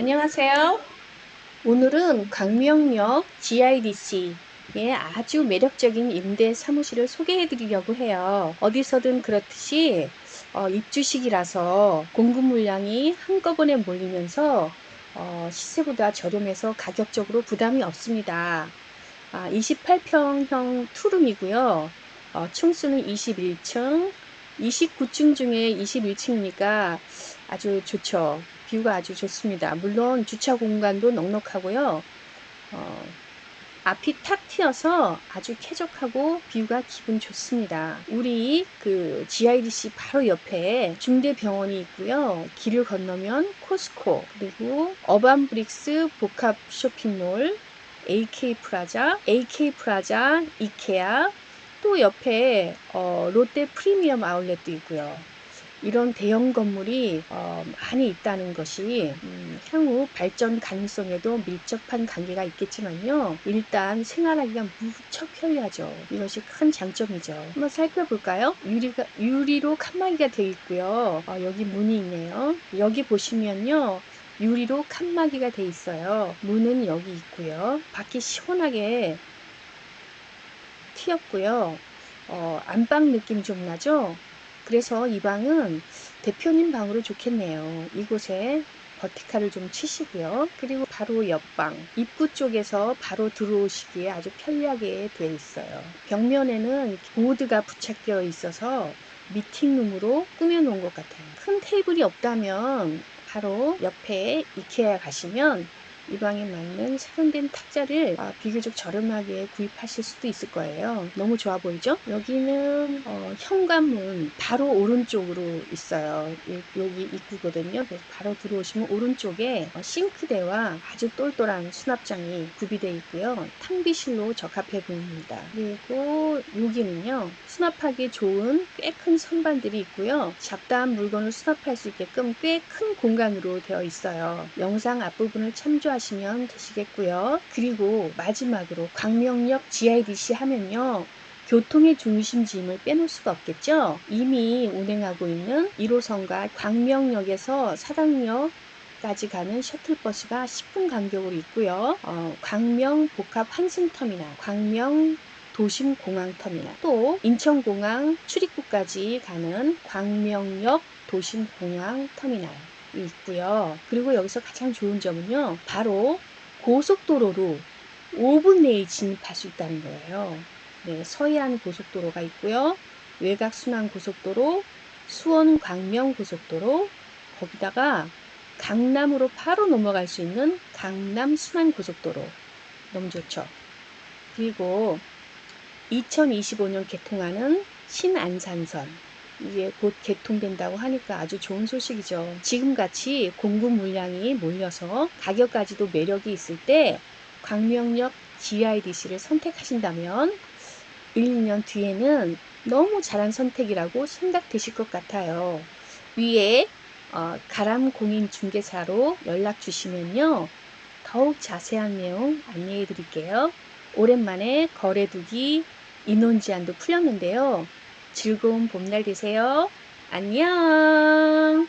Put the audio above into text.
안녕하세요. 오늘은 광명역 GIDC의 아주 매력적인 임대 사무실을 소개해 드리려고 해요. 어디서든 그렇듯이 어, 입주식이라서 공급 물량이 한꺼번에 몰리면서 어, 시세보다 저렴해서 가격적으로 부담이 없습니다. 아, 28평형 투룸이고요. 어, 층수는 21층, 29층 중에 21층이니까 아주 좋죠. 뷰가 아주 좋습니다. 물론 주차 공간도 넉넉하고요. 어, 앞이 탁 튀어서 아주 쾌적하고 뷰가 기분 좋습니다. 우리 그 GIDC 바로 옆에 중대병원이 있고요. 길을 건너면 코스코 그리고 어반브릭스 복합 쇼핑몰 AK 프라자, AK 프라자, 이케아 또 옆에 어, 롯데 프리미엄 아울렛도 있고요. 이런 대형 건물이 어, 많이 있다는 것이 음, 향후 발전 가능성에도 밀접한 관계가 있겠지만요. 일단 생활하기가 무척 편리하죠. 이것이 큰 장점이죠. 한번 살펴볼까요? 유리가, 유리로 칸막이가 되어 있고요. 어, 여기 문이 있네요. 여기 보시면요. 유리로 칸막이가 되어 있어요. 문은 여기 있고요. 밖이 시원하게 튀었고요. 어, 안방 느낌 좀 나죠? 그래서 이 방은 대표님 방으로 좋겠네요. 이곳에 버티칼을 좀 치시고요. 그리고 바로 옆방, 입구 쪽에서 바로 들어오시기에 아주 편리하게 되어 있어요. 벽면에는 보드가 부착되어 있어서 미팅룸으로 꾸며놓은 것 같아요. 큰 테이블이 없다면 바로 옆에 이케아 가시면 이 방에 맞는 세련된 탁자를 아, 비교적 저렴하게 구입하실 수도 있을 거예요. 너무 좋아 보이죠? 여기는 어, 현관문 바로 오른쪽으로 있어요. 이- 여기 입구거든요. 그래서 바로 들어오시면 오른쪽에 어, 싱크대와 아주 똘똘한 수납장이 구비되어 있고요. 탕비실로 적합해 보입니다. 그리고 여기는요. 수납하기 좋은 꽤 큰 선반들이 있고요. 잡다한 물건을 수납할 수 있게끔 꽤 큰 공간으로 되어 있어요. 영상 앞부분을 참조하시 면 되시겠고요. 그리고 마지막으로 광명역 GIDC 하면요. 교통의 중심지임을 빼놓을 수가 없겠죠. 이미 운행하고 있는 1호선과 광명역에서 사당역 까지 가는 셔틀버스가 10분 간격으로 있고요. 어, 광명 복합 환승터미널, 광명 도심 공항 터미널, 또 인천공항 출입구까지 가는 광명역 도심 공항 터미널이 있고요. 그리고 여기서 가장 좋은 점은요. 바로 고속도로로 5분 내에 진입할 수 있다는 거예요. 네, 서해안 고속도로가 있고요. 외곽 순환 고속도로, 수원 광명 고속도로, 거기다가 강남으로 바로 넘어갈 수 있는 강남 순환 고속도로. 너무 좋죠. 그리고 2025년 개통하는 신안산선. 이게 곧 개통된다고 하니까 아주 좋은 소식이죠. 지금같이 공급 물량이 몰려서 가격까지도 매력이 있을 때 광명역 GIDC를 선택하신다면 1, 2년 뒤에는 너무 잘한 선택이라고 생각되실 것 같아요. 위에 어, 가람 공인 중개사로 연락 주시면요. 더욱 자세한 내용 안내해 드릴게요. 오랜만에 거래두기 인원 제한도 풀렸는데요. 즐거운 봄날 되세요. 안녕!